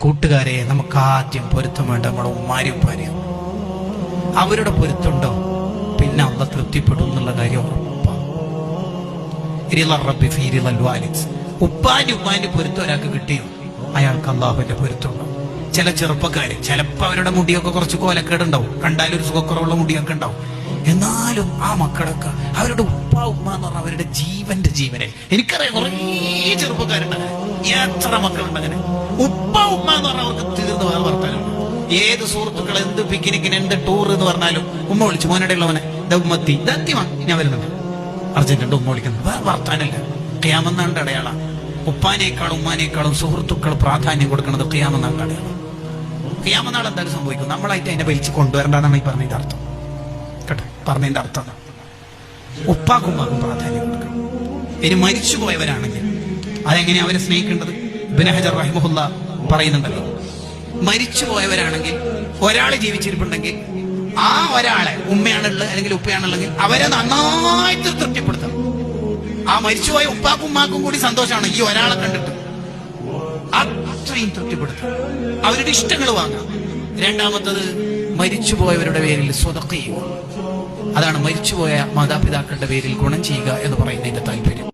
കൂട്ടുകാരെ നമുക്ക് ആദ്യം പൊരുത്തം വേണ്ട നമ്മുടെ ഉമ്മാരും ഉപ്പാരും. അവരുടെ പൊരുത്തുണ്ടോ? പിന്നെ അള്ള തൃപ്തിപ്പെടും എന്നുള്ള കാര്യം. ഉപ്പാന്റെ ഉമ്മാന്റെ പൊരുത്തം ഒരാൾക്ക് കിട്ടിയോ? അയാൾക്ക് അള്ളാഹുവിന്റെ പൊരുത്തമുണ്ടോ ചില ചെറുപ്പക്കാര് ചിലപ്പോ അവരുടെ മുടിയൊക്കെ കുറച്ച് കോലക്കേടുണ്ടാവും. കണ്ടാലും ഒരു സുഖക്കുറവുള്ള മുടിയൊക്കെ ഉണ്ടാവും. എന്നാലും ആ മക്കളൊക്കെ അവരുടെ ഉപ്പ ഉമ്മ എന്ന് പറഞ്ഞാൽ അവരുടെ ജീവന്റെ ജീവനെ. എനിക്കറിയാം കുറേ ചെറുപ്പക്കാരുണ്ട്. എത്ര മക്കളുണ്ട് അങ്ങനെ ഉപ്പ ഉമ്മ എന്ന് പറഞ്ഞാൽ അവർക്ക് തീർന്നു വേറെ വർത്താനം. ഏത് സുഹൃത്തുക്കൾ എന്ത് പിക്നിക്കിന് എന്ത് ടൂർ എന്ന് പറഞ്ഞാലും ഉമ്മ വിളിച്ചു മോനടെ ഉള്ളവനെ? ദമ്മത്തി ദത്യമാ ഞാൻ വരുന്നുണ്ട് അർജന്റുണ്ട് ഉമ്മ വിളിക്കുന്നു. വേറെ വർത്താനല്ല ക്യാമെന്നാണ്ട് അടയാള. ഉപ്പാനേക്കാളും ഉമ്മാനേക്കാളും സുഹൃത്തുക്കൾ പ്രാധാന്യം കൊടുക്കുന്നത് ക്യാമെന്നാണ്ട് അടയാളം. ക്യാമനാൾ എന്തായാലും സംഭവിക്കും. നമ്മളായിട്ട് അതിനെ വലിച്ചു കൊണ്ടുവരണ്ടെന്നാണ് ഈ പറഞ്ഞതിന്റെ അർത്ഥം. കേട്ടോ? പറഞ്ഞതിന്റെ അർത്ഥം. ഉപ്പാക്കും പ്രാധാന്യം കൊടുക്കണം. ഇനി മരിച്ചു പോയവരാണെങ്കിൽ അതെങ്ങനെയാ അവരെ സ്നേഹിക്കേണ്ടത്? ഇബ്നു ഹജർ റഹിമഹുല്ല പറയുന്നുണ്ടല്ലോ. മരിച്ചു പോയവരാണെങ്കിൽ ഒരാൾ ജീവിച്ചിരിപ്പുണ്ടെങ്കിൽ ആ ഒരാളെ ഉമ്മയാണുള്ളത് അല്ലെങ്കിൽ ഉപ്പയാണുള്ളെങ്കിൽ അവരെ നന്നായിട്ട് തൃപ്തിപ്പെടുത്തണം. ആ മരിച്ചുപോയ ഉപ്പാക്കും ഉമ്മാക്കും കൂടി സന്തോഷമാണ്. ഈ ഒരാളെ കണ്ടിട്ട് അത്രയും തൃപ്തിപ്പെടുത്തും അവരുടെ ഇഷ്ടങ്ങൾ വാങ്ങാം രണ്ടാമത്തത് മരിച്ചുപോയവരുടെ പേരിൽ സ്വതക്ക ചെയ്യുക. അതാണ് മരിച്ചുപോയ മാതാപിതാക്കളുടെ പേരിൽ ഗുണം ചെയ്യുക എന്ന് പറയുന്നതിന്റെ താല്പര്യം.